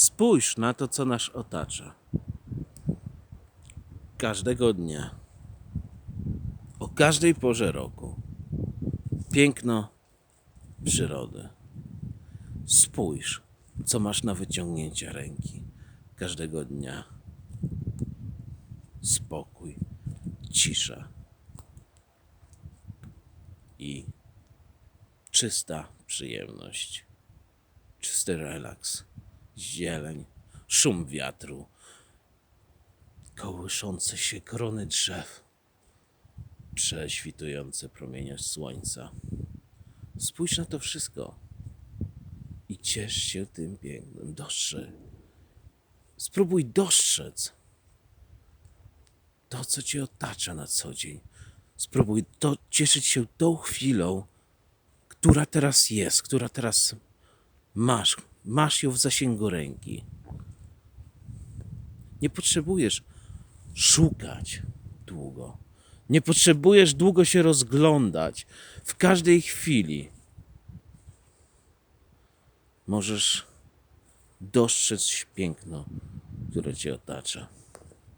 Spójrz na to, co nas otacza. Każdego dnia, o każdej porze roku, piękno przyrody. Spójrz, co masz na wyciągnięcie ręki każdego dnia. Spokój, cisza i czysta przyjemność, czysty relaks, zieleń, szum wiatru, kołyszące się krony drzew, prześwitujące promienie słońca. Spójrz na to wszystko i ciesz się tym pięknym. Dostrzeg. Spróbuj dostrzec to, co cię otacza na co dzień. Spróbuj to, cieszyć się tą chwilą, która teraz jest, która teraz masz. Masz ją w zasięgu ręki. Nie potrzebujesz szukać długo. Nie potrzebujesz długo się rozglądać. W każdej chwili możesz dostrzec piękno, które cię otacza.